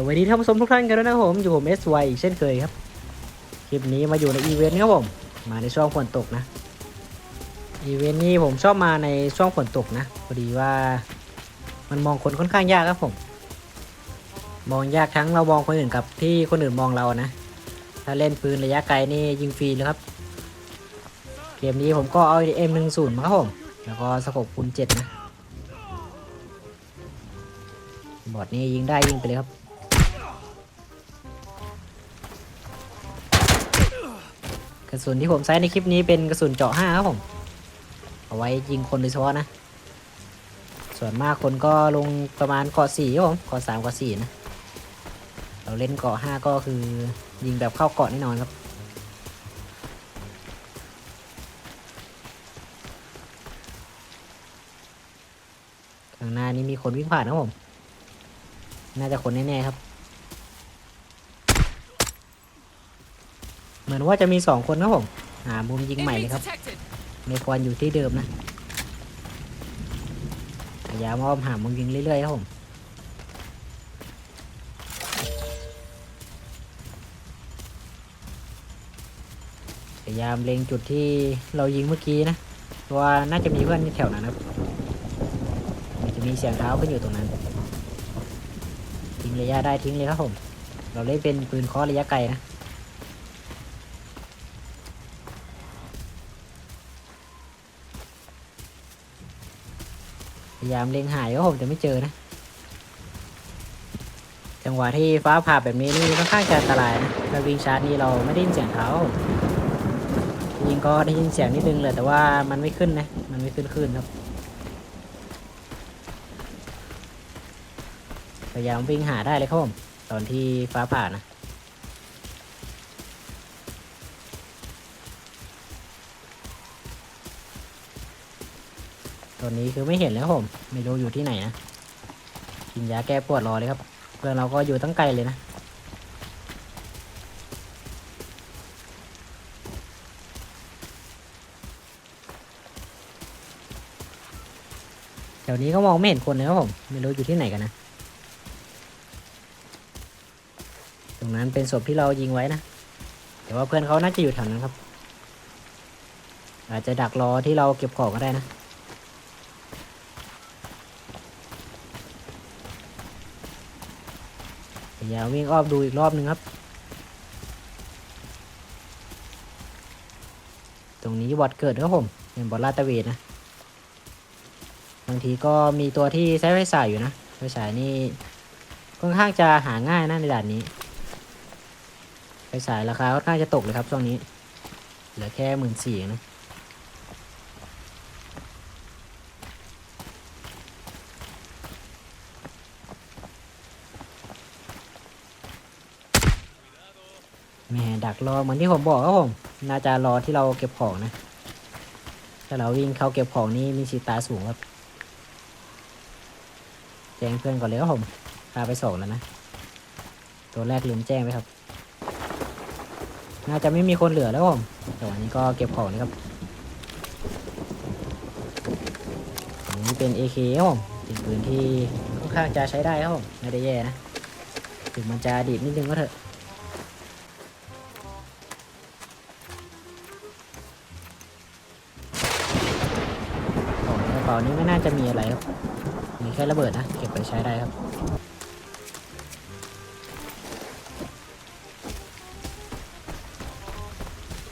สวัสดีท่านผู้ชมทุกท่านกันด้วยนะครับผม อยู่ผม SY อีกเช่นเคยครับ คลิปนี้มาอยู่ในอีเวนต์ครับผม มาในช่วงฝนตกนะ อีเวนต์นี้ผมชอบมาในช่วงฝนตกนะ พอดีว่ามันมองคนค่อนข้างยากครับผม มองยากทั้งเรามองคนอื่นกับที่คนอื่นมองเรานะ ถ้าเล่นปืนระยะไกลนี่ยิงฟรีเลยครับ เกมนี้ผมก็เอา M10 มาครับผม แล้วก็สกบคูณ7นะ บอดนี้ยิงได้ยิงไปเลยครับ ระสุนที่ผมใช้ในคลิปนี้เป็นกระสุนเจาะ5ครับผม เอาไว้ยิงคนโดยเฉพาะนะ ส่วนมากคนก็ลงประมาณเกาะ4ครับผมเกาะ3เกาะ4นะ เราเล่นเกาะ5ก็คือยิงแบบเข้าเกาะแน่นอนครับข้างหน้านี้มีคนวิ่งผ่านครับผม น่าจะคนแน่ๆครับ เหมือนว่าจะมีสองคนครับผมหามุมยิงใหม่เลยครับไม่ควรอยู่ที่เดิมนะพยายามอ้อมหามุมยิงเรื่อยๆครับผมพยายามเล็งจุดที่เรายิงเมื่อกี้นะเพราะว่าน่าจะมีเพื่อนที่แถวนั้นครับมันจะมีเสียงเท้าขึ้นอยู่ตรงนั้นทิ้งระยะได้ทิ้งเลยครับผม เราเล่นเป็นปืนเคอระยะไกลนะ ยายามเล็งหายก็ผมแต่ไม่เจอนะ จังหวะที่ฟ้าผ่าแบบนี้นี่ค่อนข้างจะอันตรายนะเราวิ่งชาร์จนี่เราไม่ได้ยินเสียงเท้าครับผมยิงก็ได้ยินเสียงนิดนึงเลยแต่ว่ามันไม่ขึ้นนะ มันไม่ขึ้นขึ้นครับ พยายามวิ่งหาได้เลยครับผมตอนที่ฟ้าผ่านะ ตอนนี้คือไม่เห็นแล้วครับผมไม่รู้อยู่ที่ไหนนะกินยาแก้ปวดรอเลยครับ เพื่อนเราก็อยู่ตั้งไกลเลยนะแถวนี้ก็มองไม่เห็นคนเลยครับผมไม่รู้อยู่ที่ไหนกันนะตรงนั้นเป็นศพที่เรายิงไว้นะแต่ว่าเพื่อนเขาน่าจะอยู่แถวนั้นครับ อาจจะดักรอที่เราเก็บของก็ได้นะ พยายาวิ่งอ้อมดูอีกรอบนึงครับ ตรงนี้บอดเกิดครับผมเป็นบอดลาตะเวนนะ บางทีก็มีตัวที่ใช้ไฟฉายอยู่นะไฟฉายนี่ค่อนข้างจะหาง่ายนะในด่านนี้ไฟฉายราคาค่อนข้างจะตกเลยครับช่วงนี้ เหลือแค่หมื่นสี่นะ แหม่ดัก รอเหมือนที่ผมบอกครับผม น่าจะรอที่เราเก็บของนะ ถ้าเราวิ่งเข้าเก็บของนี่มีสิทธิ์ตาสูงครับแจ้งเพื่อนก่อนเลยครับผม พาไปส่งแล้วนะ ตัวแรกลืมแจ้งไปครับ น่าจะไม่มีคนเหลือแล้วครับผมแต่วันนี้ก็เก็บของนะครับอันนี้เป็น AK ครับผมเป็นปืนที่ค่อนข้างจะใช้ได้ครับผม ไม่ได้แย่นะ ถึงมันจะดีดนิดนึงก็เถอะ ป๋านี้ไม่น่าจะมีอะไรครับ มีแค่ระเบิดนะ เก็บไปใช้ได้ครับ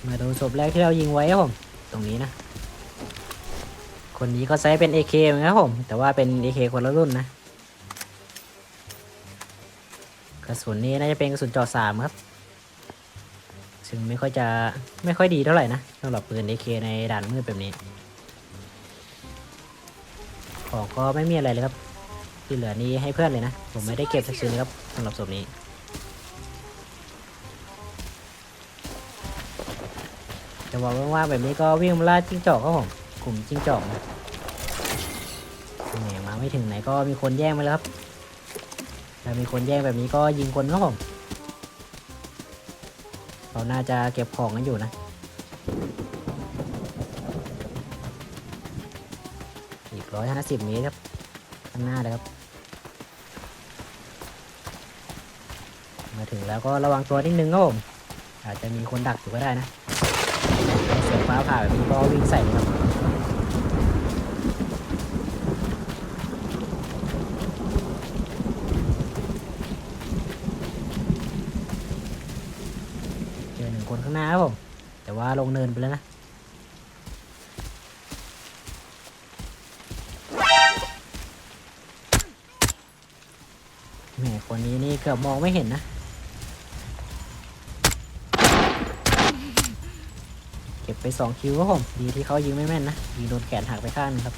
มาดูศพแรกที่เรายิงไว้ครับผม ตรงนี้นะ คนนี้ก็ใช้เป็น AK เหมือนกันครับผม แต่ว่าเป็น AK คนละรุ่นนะ กระสุนนี้น่าจะเป็นกระสุนจอสามครับ ซึ่งไม่ค่อยจะไม่ค่อยดีเท่าไหร่นะสำหรับปืน AK ในด่านมืดแบบนี้ ของก็ไม่มีอะไรเลยครับ ที่เหลือนี้ให้เพื่อนเลยนะ ผมไม่ได้เก็บสักชิ้นเลยครับสำหรับศพนี้จะบอกว่างๆแบบนี้ก็วิ่งมาล่าจิ้งจอกครับผมกลุ่มจิ้งจอกนะแหมมาไม่ถึงไหนก็มีคนแย่งมาแล้วครับถ้ามีคนแย่งแบบนี้ก็ยิงคนครับผม เราน่าจะเก็บของกันอยู่นะ อีกร้อยห้าสิบเมตรครับข้างหน้าเลยครับ มาถึงแล้วก็ระวังตัวนิดนึงครับผม อาจจะมีคนดักอยู่ก็ได้นะ เสียงฟ้าผ่าแบบนี้ก็วิ่งใส่เลยครับเจอหนึ่งคนข้างหน้าครับผม แต่ว่าลงเนินไปแล้วนะ เกือบมองไม่เห็นนะ เก็บไปสองคิวครับผม ดีที่เขายิงไม่แม่นนะยิงโดนแขนหักไปข้างนึงครับ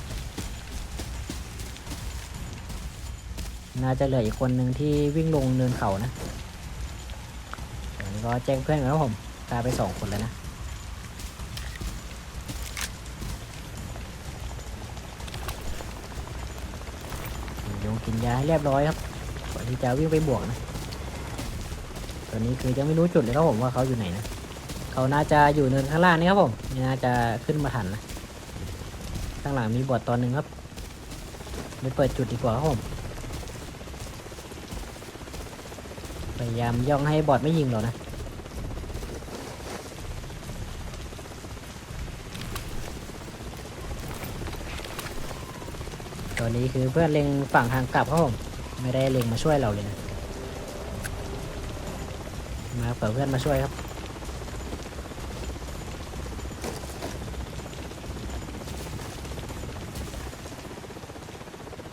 น่าจะเหลืออีกคนหนึ่งที่วิ่งลงเนินเขานะเดี๋ยวนี้ก็แจ้งเพื่อนครับผมตายไปสองคนแล้วนะโยงกินยาให้เรียบร้อยครับ ก่อนที่จะวิ่งไปบวกนะ ตอนนี้คือยังไม่รู้จุดเลยครับผมว่าเขาอยู่ไหนนะ เขาน่าจะอยู่เนินข้างล่างนี่ครับผมไม่น่าจะขึ้นมาทันนะ ข้างหลังมีบอดตอนหนึ่งครับไปเปิดจุดดีกว่าครับผม พยายามย่องให้บอดไม่ยิงเรานะตอนนี้คือเพื่อนเล็งฝั่งทางกลับครับผม ไม่ได้เล็งมาช่วยเราเลยนะ มาเปิดเพื่อนมาช่วยครับ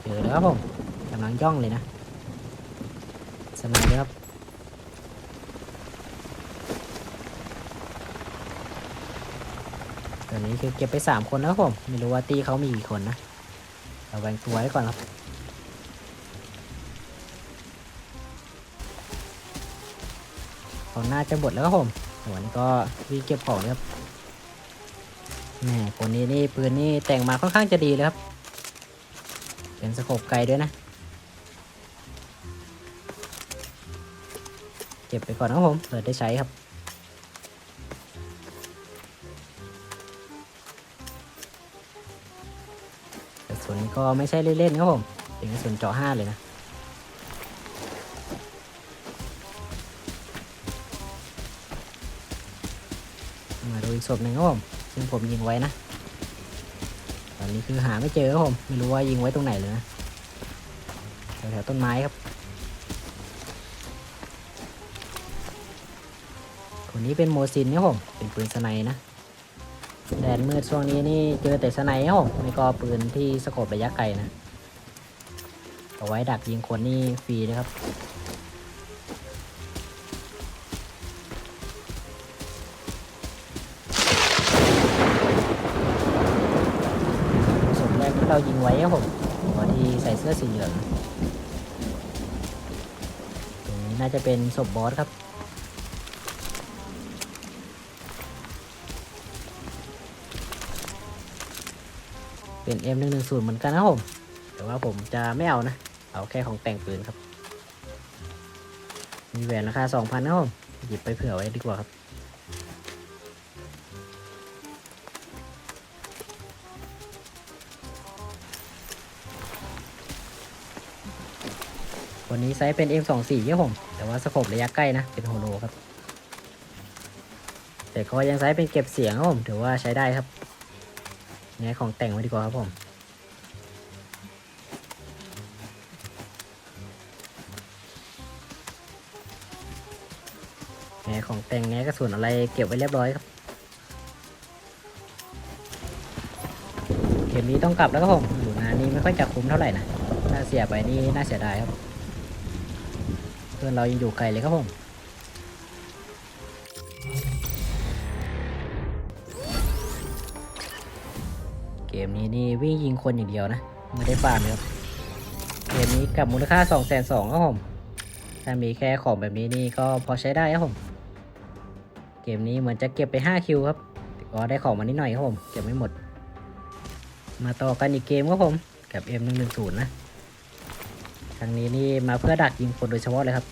เจอแล้วครับผมกำลังย่องเลยนะสนายเลยครับตอนนี้คือเก็บไปสามคนนะครับผม ไม่รู้ว่าตีเขามีกี่คนนะเราแบ่งตัวไว้ก่อนครับ ของน่าจะหมดแล้วครับผมวันนี้ก็วิ่งเก็บของเลยครับแหมคนนี้นี่ปืนนี่แต่งมาค่อนข้างจะดีเลยครับ เป็นสโคปไกลด้วยนะ เก็บไปก่อนนะครับผมเปิดได้ใช้ครับกระสุนก็ไม่ใช่เล่นๆครับผม เป็นกระสุนเจาะห้าเลยนะ ศพหนึ่งครับผมซึ่งผมยิงไว้นะ ตอนนี้คือหาไม่เจอครับผม ไม่รู้ว่ายิงไว้ตรงไหนเลยนะแถวๆต้นไม้ครับ คนนี้เป็นโมซินครับผม เป็นปืนสไนนะแดดมืดช่วงนี้นี่เจอแต่สไนครับผมไม่ก็ปืนที่สโคประยะไกลนะ เอาไว้ดักยิงคนนี่ฟรีนะครับ ที่เรายิงไว้ครับผมหัวที่ใส่เสื้อสีเหลืองตรงนี้น่าจะเป็นศพบอสครับเป็น M110 เหมือนกันนะผมแต่ว่าผมจะไม่เอานะ เอาแค่ของแต่งปืนครับ มีแหวนราคา 2,000นะครับผมหยิบไปเผื่อไว้ดีกว่าครับ วันนี้ไซส์เป็น M24 ครับผม แต่ว่าสโคประยะใกล้นะ เป็นโฮโลครับ แต่ก็ยังไซส์เป็นเก็บเสียงครับผม ถือว่าใช้ได้ครับงั้นของแต่งไว้ดีกว่าครับผมแง่ของแต่งแง่กระสุนอะไรเก็บไว้เรียบร้อยครับเกมนี้ต้องกลับแล้วครับผมอยู่นานนี้ไม่ค่อยจะคุ้มเท่าไหร่นะ ถ้าเสียไปนี่น่าเสียดายครับ พื่อนเรายังอยู่ไกลเลยครับผมเกมนี้นี่วิ่งยิงคนอย่างเดียวนะ ไม่ได้ฟาร์มเลยครับเกมนี้กับมูลค่า 2 2 0 0 0ครับผมถ้ามีแค่ของแบบนี้นี่ก็พอใช้ได้ครับผมเกมนี้เหมือนจะเก็บไป5คิวครับก็ได้ของมานิดหน่อยครับผมเก็บไม่หมด มาต่อกันอีกเกมครับผมกับ M110 นะ รั้งนี้นี่มาเพื่อดักยิงคนโดยเฉพาะเลยครับ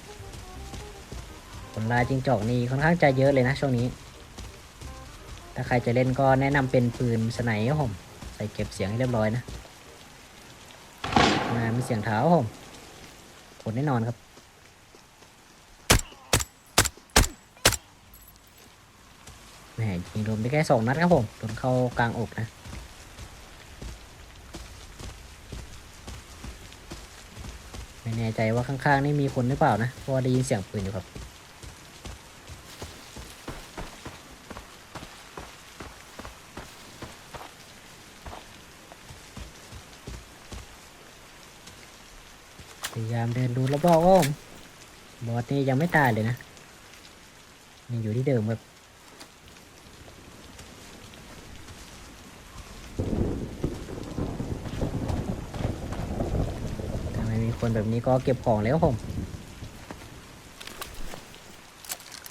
ผลลายจิงจอกนี่ค่อนข้างจะเยอะเลยนะช่วงนี้ ถ้าใครจะเล่นก็แนะนำเป็นปืนสไนครับผม ใส่เก็บเสียงให้เรียบร้อยนะมามีเสียงเท้าผมผลแน่นอนครับ แหมยิงรวมไปแค่สองนัดครับผมโดนเข้ากลางอกนะ แน่ใจว่าข้างๆนี่มีคนหรือเปล่านะ เพราะว่าได้ยินเสียงปืนอยู่ครับ พยายามเดินดูรอบๆว่าผมบอสนี่ยังไม่ตายเลยนะยังอยู่ที่เดิมแบบทำไมมี คนแบบนี้ก็เก็บของแล้วผม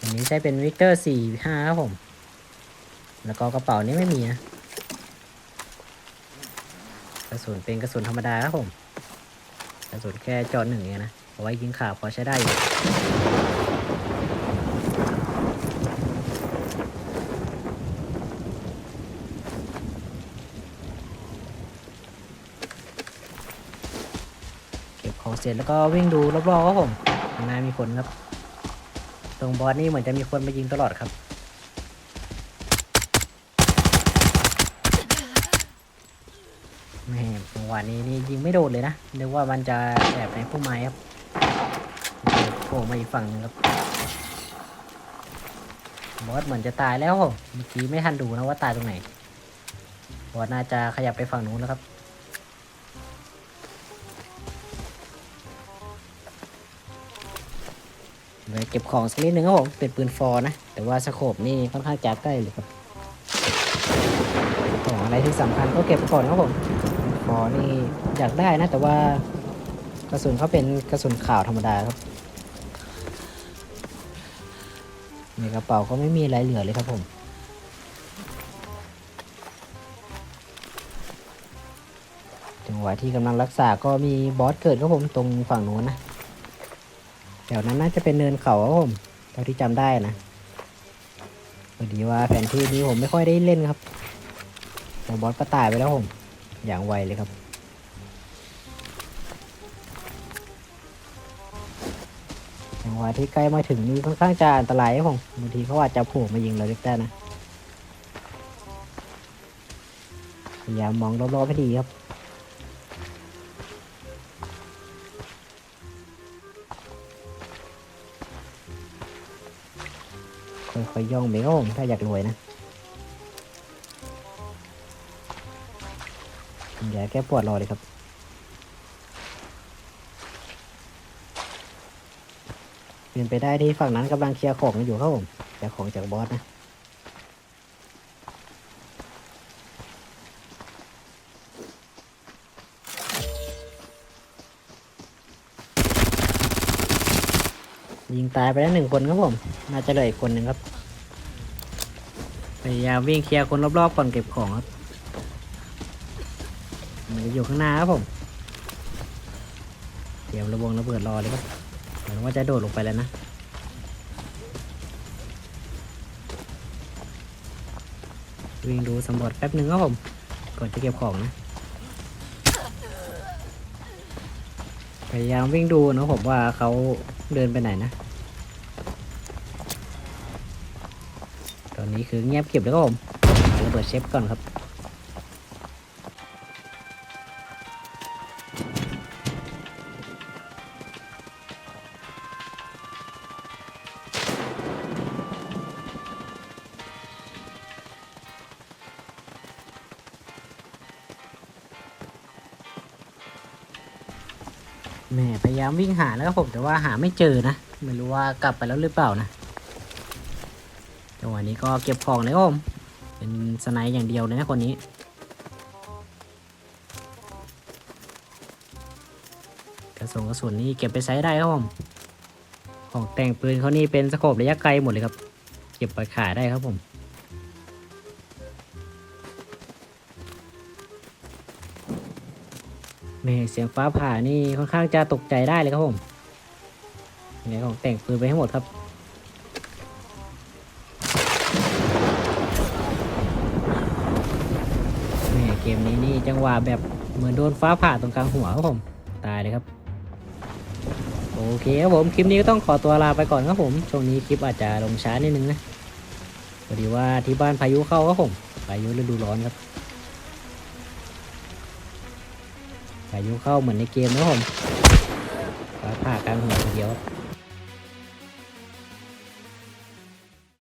อันนี้ใช้เป็นวิกเตอร์สี่ห้าครับผม แล้วก็กระเป๋านี้ไม่มีนะกระสุนเป็นกระสุนธรรมดาครับผม กระสุนแค่จอหนึ่งเองนะ เอาไว้ยิงข่าวพอใช้ได้อยู่ เก็บของเสร็จแล้วก็วิ่งดูรอบๆครับผมข้างหน้ามีคนครับ ตรงบอสนี่เหมือนจะมีคนมายิงตลอดครับ แม่จังหวะนี้นี่ยิงไม่โดนเลยนะนึกว่ามันจะแอบในพุ่มไม้ครับโผล่มาอีกฝั่งนึงครับบอสเหมือนจะตายแล้วครับเมื่อกี้ไม่ทันดูนะว่าตายตรงไหนบอสน่าจะขยับไปฝั่งนู้นแล้วครับ เลยเก็บของสักนิดนึงครับผมเป็นปืนฟอนะ แต่ว่าสโคปนี่ค่อนข้างจะใกล้เลยครับของอะไรที่สำคัญก็เก็บก่อนครับผมฟอนี่อยากได้นะ แต่ว่ากระสุนเขาเป็นกระสุนขาวธรรมดาครับในกระเป๋าก็ไม่มีอะไรเหลือเลยครับผมจังหวะที่กำลังรักษาก็มีบอสเกิดครับผมตรงฝั่งโน้นนะ ถวนั้นน่าจะเป็นเนินเขาครับผมเท่าที่จำได้นะพอดีว่าแผนที่นี้ผมไม่ค่อยได้เล่นครับแต่บอสก็ตายไปแล้วผม อย่างไวเลยครับจังหวะที่ใกล้มาถึงนี่ค่อนข้างจะอันตรายครับผมบางทีเขาอาจจะโผล่มายิงเราได้นะพยายามมองรอบๆให้ดีครับ ค่อยๆย่องไปครับผมถ้าอยากรวยนะอย่าแก้ปวดรอเลยครับ เป็นไปได้ที่ฝั่งนั้นกำลังเคลียร์ของอยู่ครับผมเคลียร์ของจากบอสนะยิงตายไปแล้วหนึ่งคนครับผม น่าจะเหลืออีกคนหนึ่งครับ ยายามวิ่งเคลียร์คนรอบๆก่อนเก็บของครับมันจะอยู่ข้างหน้าครับผม เตรียมระบงระเบิดรอเลยครับเหมือนว่าจะโดดลงไปแล้วนะ วิ่งดูสำรวจแป๊บหนึ่งครับผม ก่อนจะเก็บของนะ พยายามวิ่งดูนะผมว่าเขาเดินไปไหนนะ ตอ นี้คือเงียบเก็บแล้วครับผมระเบิดเชฟก่อนครับแหม่พยายามวิ่งหาแล้วครับผมแต่ว่าหาไม่เจอนะ ไม่รู้ว่ากลับไปแล้วหรือเปล่านะ จังหวะนี้ก็เก็บของเลยครับผมเป็นสไนด์อย่างเดียวเลยนะคนนี้กระสุนกระสุนนี่เก็บไปใช้ได้ครับผมของแต่งปืนเขานี่เป็นสโคประยะไกลหมดเลยครับ เก็บไปขายได้ครับผมแม่เสียงฟ้าผ่านี่ค่อนข้างจะตกใจได้เลยครับผมยังไงของแต่งปืนไปให้หมดครับ เกมนี้นี่จังหวะแบบเหมือนโดนฟ้าผ่าตรงกลางหัวครับผมตายเลยครับ โอเคครับผมคลิปนี้ก็ต้องขอตัวลาไปก่อนครับผมช่วงนี้คลิปอาจจะลงช้านิดนึงนะโอดีว่าที่บ้านพายุเข้าครับผมพายุฤดูร้อนครับพายุเข้าเหมือนในเกมนะครับผมฟ้าผ่ากลางหัวเดียวครับ